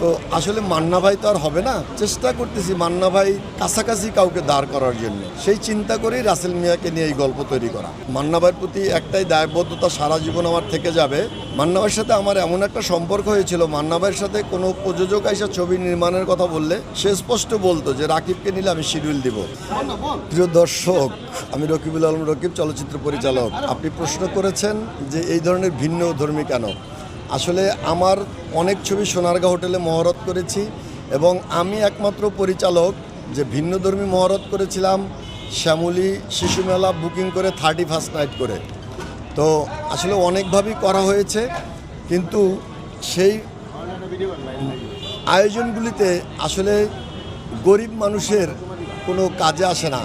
তো আসলে মান্না ভাই তো আর হবে না। চেষ্টা করতেছি মান্না ভাই কাছাকাছি কাউকে দাঁড় করার জন্য। সেই চিন্তা করেই রাসেল মিয়াকে নিয়ে এই গল্প তৈরি করা। মান্না ভাইয়ের প্রতি একটাই দায়বদ্ধতা সারা জীবন আমার থেকে যাবে। মান্না ভাইয়ের সাথে আমার এমন একটা সম্পর্ক হয়েছিল, মান্না ভাইয়ের সাথে কোনো প্রযোজক আইসা ছবি নির্মাণের কথা বললে সে স্পষ্ট বলতো যে, রাকিবকে নিলে আমি শিডিউল দিব। প্রিয় দর্শক, আমি রকিবুল আলম রকিব চলচ্চিত্র পরিচালক। আপনি প্রশ্ন করেছেন যে, এই ধরনের ভিন্ন ধর্মী কেন? আসলে আমার অনেক ছবি সোনারগাঁ হোটেলে মহরত করেছি এবং আমি একমাত্র পরিচালক যে ভিন্নধর্মী মহরত করেছিলাম, শ্যামলী শিশু মেলা বুকিং করে থার্টি ফার্স্ট নাইট করে। তো আসলে অনেকভাবেই করা হয়েছে, কিন্তু সেই আয়োজনগুলিতে আসলে গরিব মানুষের কোনো কাজে আসে না।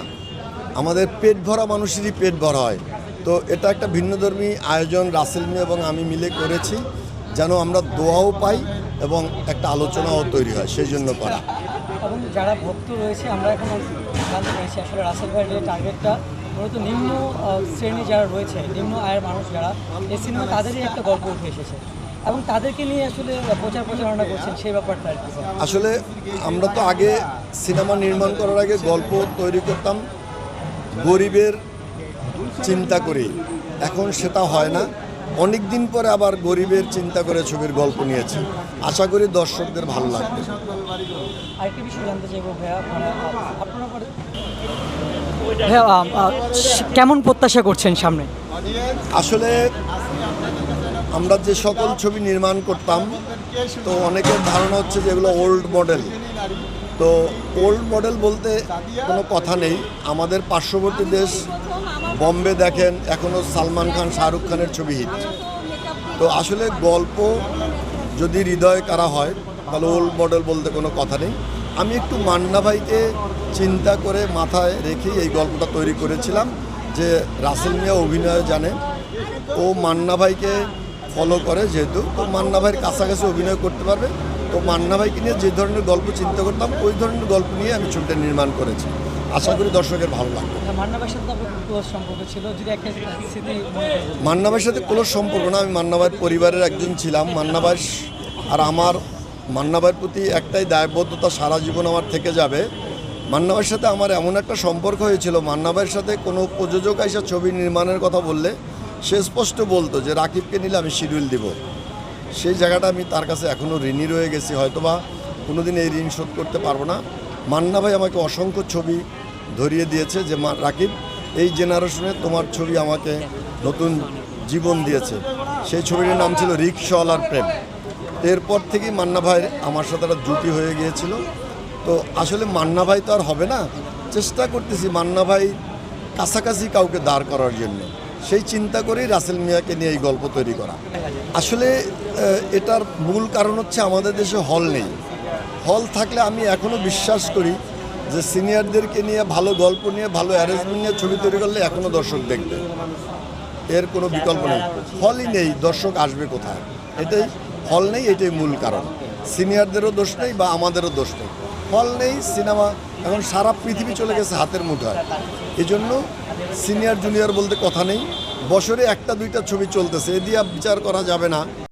আমাদের পেট ভরা মানুষেরই পেট ভরা হয়। তো এটা একটা ভিন্নধর্মী আয়োজন রাসেল মিয়া এবং আমি মিলে করেছি। যেন আমরা দোয়াও পাই এবং একটা আলোচনাও তৈরি হয় সেই জন্য করা। এবং যারা ভক্ত রয়েছে আমরা এখন জানতে পেরেছি আসলে রাসেল ভাইয়ের যে টার্গেটটা মূলত নিম্ন শ্রেণি যারা রয়েছে নিম্ন আয়ের মানুষ যারা এই সিনেমা তাদেরই একটা গল্প উঠে এসেছে। এবং তাদেরকে নিয়ে আসলে প্রচার প্রচারণা করছেন সেই ব্যাপারটা আর কি আসলে আমরা তো আগে সিনেমা নির্মাণ করার আগে গল্প তৈরি করতাম গরিবের চিন্তা করি। এখন সেটা হয় না। অনেক দিন পরে আবার গরিবের চিন্তা করে ছবির গল্প নিয়েছি। আশা করি দর্শকদের ভালো লাগবে। মানে কেমন প্রত্যাশা করছেন সামনে? আসলে আমরা যে সকল ছবি নির্মাণ করতাম তো অনেকের ধারণা হচ্ছে যে এগুলো ওল্ড মডেল তো ওল্ড মডেল বলতে কোনো কথা নেই। আমাদের পার্শ্ববর্তী দেশ বম্বে দেখেন এখনও সালমান খান শাহরুখ খানের ছবি হিট তো আসলে গল্প যদি হৃদয় কারা হয় তাহলে ওল্ড মডেল বলতে কোনো কথা নেই। আমি একটু মান্না ভাইকে চিন্তা করে মাথায় রেখে এই গল্পটা তৈরি করেছিলাম যে রাসেল মিয়া অভিনয় জানে। ও মান্না ভাইকে ফলো করে যেহেতু তো মান্না ভাইয়ের কাছাকাছি অভিনয় করতে পারবে। তো মান্না ভাইকে নিয়ে যে ধরনের গল্প চিন্তা করতাম ওই ধরনের গল্প নিয়ে আমি ছবিটা নির্মাণ করেছি। আশা করি দর্শকের ভালো লাগবে। মান্না ভাইয়ের সাথে কোনো সম্পর্ক না আমি মান্না ভাইয়ের পরিবারের একজন ছিলাম। মান্না ভাই আর আমার মান্না ভাইয়ের প্রতি একটাই দায়বদ্ধতা সারা জীবন আমার থেকে যাবে। মান্না ভাইয়ের সাথে আমার এমন একটা সম্পর্ক হয়েছিল মান্না ভাইয়ের সাথে কোনো প্রযোজক আইসা ছবি নির্মাণের কথা বললে সে স্পষ্ট বলতো যে রাকিবকে নিলে আমি শিডিউল দিব। সেই জায়গাটা আমি তার কাছে এখনও ঋণী রয়ে গেছি, হয়তোবা কোনো দিন এই ঋণ শোধ করতে পারব না। মান্না ভাই আমাকে অসংখ্য ছবি ধরিয়ে দিয়েছে যে, মা, রাকিব, এই জেনারেশনে তোমার ছবি আমাকে নতুন জীবন দিয়েছে। সেই ছবিটির নাম ছিল রিক্সাওয়ালার প্রেম। এরপর থেকেই মান্না ভাই আমার সাথে একটা জুটি হয়ে গিয়েছিল। তো আসলে মান্না ভাই তো আর হবে না। চেষ্টা করতেছি মান্না ভাই কাছাকাছি কাউকে দাঁড় করার জন্য। সেই চিন্তা করেই রাসেল মিয়াকে নিয়ে এই গল্প তৈরি করা। আসলে এটার মূল কারণ হচ্ছে আমাদের দেশে হল নেই। হল থাকলে আমি এখনও বিশ্বাস করি যে সিনিয়রদেরকে নিয়ে, ভালো গল্প নিয়ে, ভালো অ্যারেঞ্জমেন্ট নিয়ে ছবি তৈরি করলে এখনও দর্শক দেখবে। এর কোনো বিকল্প নেই। হলই নেই, দর্শক আসবে কোথায়? এটাই, হল নেই, এটাই মূল কারণ। সিনিয়রদেরও দোষ নেই বা আমাদেরও দোষ নেই। হল নেই, সিনেমা এখন সারা পৃথিবী চলে গেছে হাতের মুঠায়। এজন্য জন্য সিনিয়র, জুনিয়র বলতে কথা নেই। বছরে একটা, দুইটা ছবি চলতেছে, এ দিয়ে বিচার করা যাবে না।